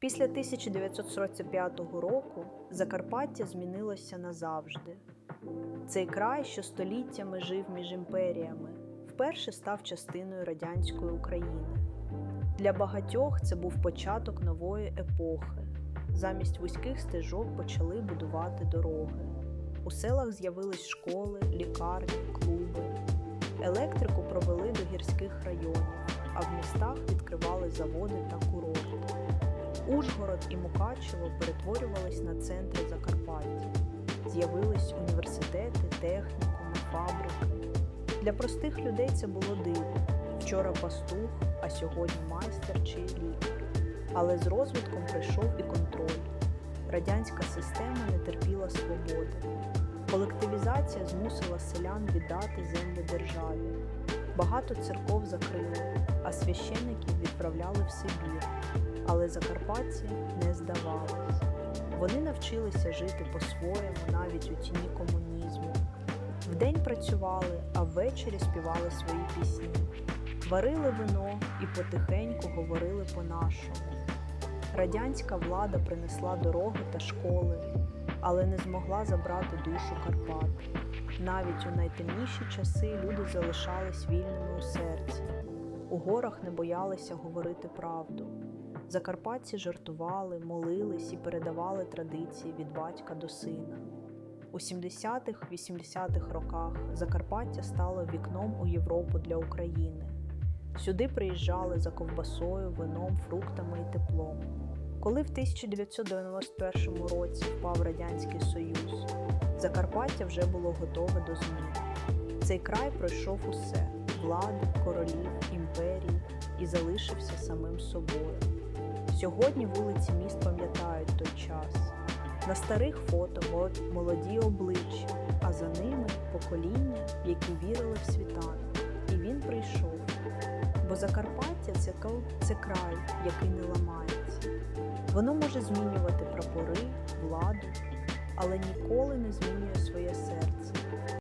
Після 1945 року Закарпаття змінилося назавжди. Цей край, що століттями жив між імперіями, вперше став частиною радянської України. Для багатьох це був початок нової епохи. Замість вузьких стежок почали будувати дороги. У селах з'явились школи, лікарні, клуби. Електрику провели до гірських районів, а в містах відкривали заводи та курорти. Ужгород і Мукачево перетворювались на центри Закарпаття. З'явились університети, технікуми, фабрики. Для простих людей це було диво. Вчора пастух, а сьогодні майстер чи лікар. Але з розвитком прийшов і контроль. Радянська система не терпіла свободи. Колективізація змусила селян віддати землю державі. Багато церков закрили, а священиків відправляли в Сибір. Але закарпатці не здавались. Вони навчилися жити по-своєму навіть у тіні комунізму. Вдень працювали, а ввечері співали свої пісні. Варили вино і потихеньку говорили по-нашому. Радянська влада принесла дороги та школи, але не змогла забрати душу Карпат. Навіть у найтемніші часи люди залишались вільними у серці. У горах не боялися говорити правду. Закарпатці жартували, молились і передавали традиції від батька до сина. У 70-х-80-х роках Закарпаття стало вікном у Європу для України. Сюди приїжджали за ковбасою, вином, фруктами і теплом. Коли в 1991 році впав Радянський Союз, Закарпаття вже було готове до змін. Цей край пройшов усе влади, королів, імперії і залишився самим собою. Сьогодні вулиці міст пам'ятають той час. На старих фото молоді обличчя, а за ними покоління, які вірили в світанок. І він прийшов. Бо Закарпаття це край, який не ламається. Воно може змінювати прапори, владу, але ніколи не змінює своє серце.